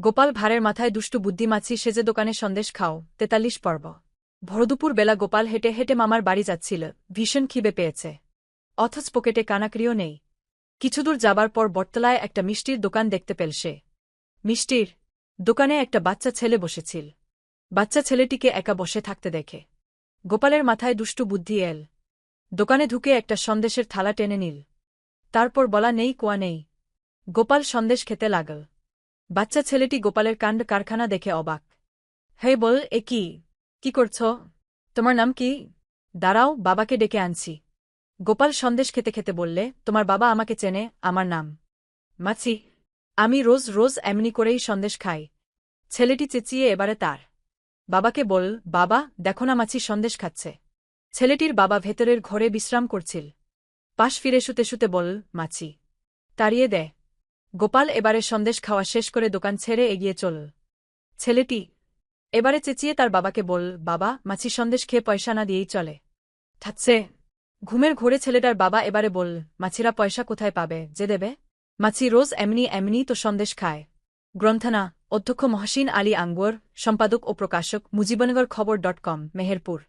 গোপাল ভাঁড়ের মাথায় দুষ্টু বুদ্ধিমাছি সেজে দোকানে সন্দেশ খাও, তেতাল্লিশ পর্ব। ভরদুপুর বেলা গোপাল হেঁটে হেঁটে মামার বাড়ি যাচ্ছিল, ভীষণ খিবে পেয়েছে। অথচ পকেটে কানাকড়িও নেই। কিছুদূর যাবার পর বটতলায় একটা মিষ্টির দোকান দেখতে পেল সে। মিষ্টির দোকানে একটা বাচ্চা ছেলে বসেছিল। বাচ্চা ছেলেটিকে একা বসে থাকতে দেখে। গোপালের মাথায় দুষ্টু বুদ্ধি এল। দোকানে ঢুকে একটা সন্দেশের থালা টেনে নিল। তারপর বলা নেই কোয়া নেই। গোপাল সন্দেশ খেতে লাগল। বাচ্চা ছেলেটি গোপালের কাণ্ড কারখানা দেখে অবাক। হে বল, এ কি? কি করছ? তোমার নাম কি? দাঁড়াও, বাবাকে ডেকে আনছি। গোপাল সন্দেশ খেতে খেতে বললে, তোমার বাবা আমাকে চেনে, আমার নাম। মাছি, আমি রোজ রোজ এমনি করেই সন্দেশ খাই। ছেলেটি চেঁচিয়ে এবারে তার। বাবাকে বল, বাবা, দেখো না মাছি সন্দেশ খাচ্ছে। ছেলেটির বাবা ভেতরের ঘরে বিশ্রাম করছিল। পাশ ফিরে শুতে শুতে বল, মাছি, তাড়িয়ে দে। গোপাল এবারে সন্দেশ খাওয়া শেষ করে দোকান ছেড়ে এগিয়ে চল। ছেলেটি এবারে চেঁচিয়ে তার বাবাকে বল, বাবা, মাছি সন্দেশ খেয়ে পয়সা না দিয়েই চলে। থাকছে। ঘুমের ঘোরে ছেলেটার বাবা এবারে বল, মাছিরা পয়সা কোথায় পাবে? যে দেবে? মাছি রোজ এমনি এমনি তো সন্দেশ খায়। গ্রন্থনা, অধ্যক্ষ মহসিন আলী আঙ্গুর, সম্পাদক ও প্রকাশক, মুজিবনগর খবর ডট কম, মেহেরপুর।